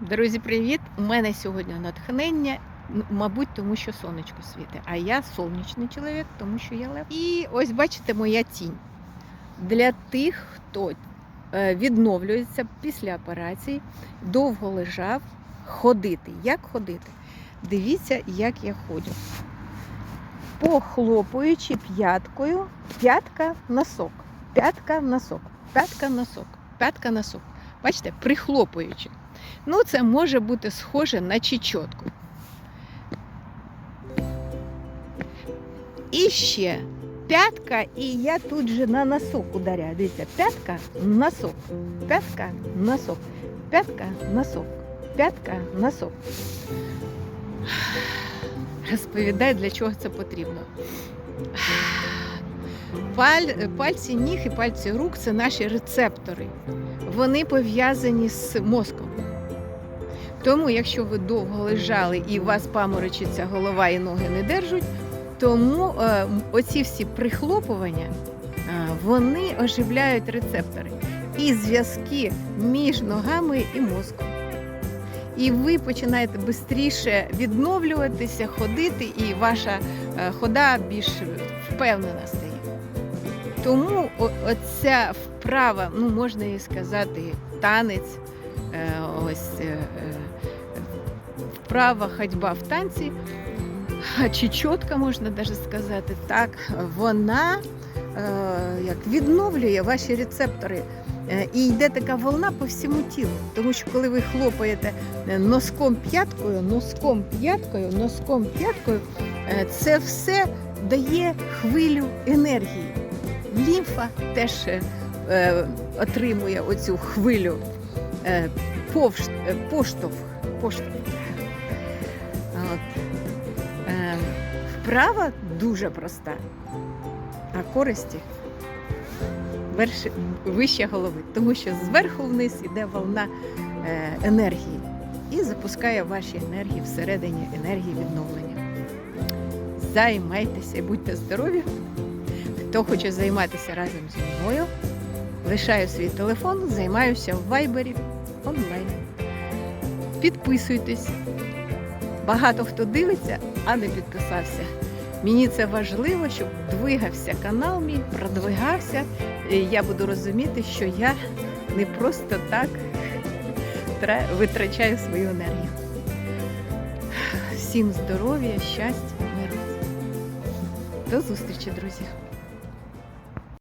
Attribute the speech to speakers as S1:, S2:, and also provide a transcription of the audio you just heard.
S1: Друзі, привіт! У мене сьогодні натхнення, мабуть, тому що сонечко світить. А я сонячний чоловік, тому що я лев. І ось бачите моя тінь. Для тих, хто е, відновлюється після операції, довго лежав, ходити. Як ходити? Дивіться, як я ходжу. Похлопуючи п'яткою, п'ятка носок, п'ятка носок, п'ятка носок, п'ятка носок. Бачите, прихлопуючи. Ну, це може бути схоже на чечотку. І ще п'ятка, і я тут же на носок ударяю. Дивіться, п'ятка, носок, п'ятка, носок, п'ятка, носок, п'ятка, носок. Розповідаю, для чого це потрібно. Паль, пальці ніг і пальці рук це наші рецептори. Вони пов'язані з мозком. Тому, якщо ви довго лежали і у вас паморочиться голова і ноги не держать, тому е, оці всі прихлопування е, вони оживляють рецептори і зв'язки між ногами і мозком. І ви починаєте швидше відновлюватися, ходити, і ваша е, хода більш впевнена стає. Тому оця вправа, ну можна і сказати, танець, ось е, е, вправа ходьба в танці, а чечотка, можна навіть сказати, так, вона е, як відновлює ваші рецептори. Е, І йде така волна по всьому тілу. Тому що коли ви хлопаєте е, носком п'яткою, носком п'яткою, носком п'яткою, е, це все дає хвилю енергії. Лімфа теж е, е, отримує оцю хвилю е, повш, е, поштовх. поштовх. От. Е, вправа дуже проста, а користі вище голови, тому що зверху вниз іде волна е, енергії і запускає ваші енергії всередині енергії відновлення. Займайтеся будьте здорові! Хто хоче займатися разом зі мною, лишаю свій телефон, займаюся в вайбері онлайн. Підписуйтесь. Багато хто дивиться, а не підписався. Мені це важливо, щоб двигався канал мій, продвигався. І я буду розуміти, що я не просто так витрачаю свою енергію. Всім здоров'я, щастя, миру. До зустрічі, друзі!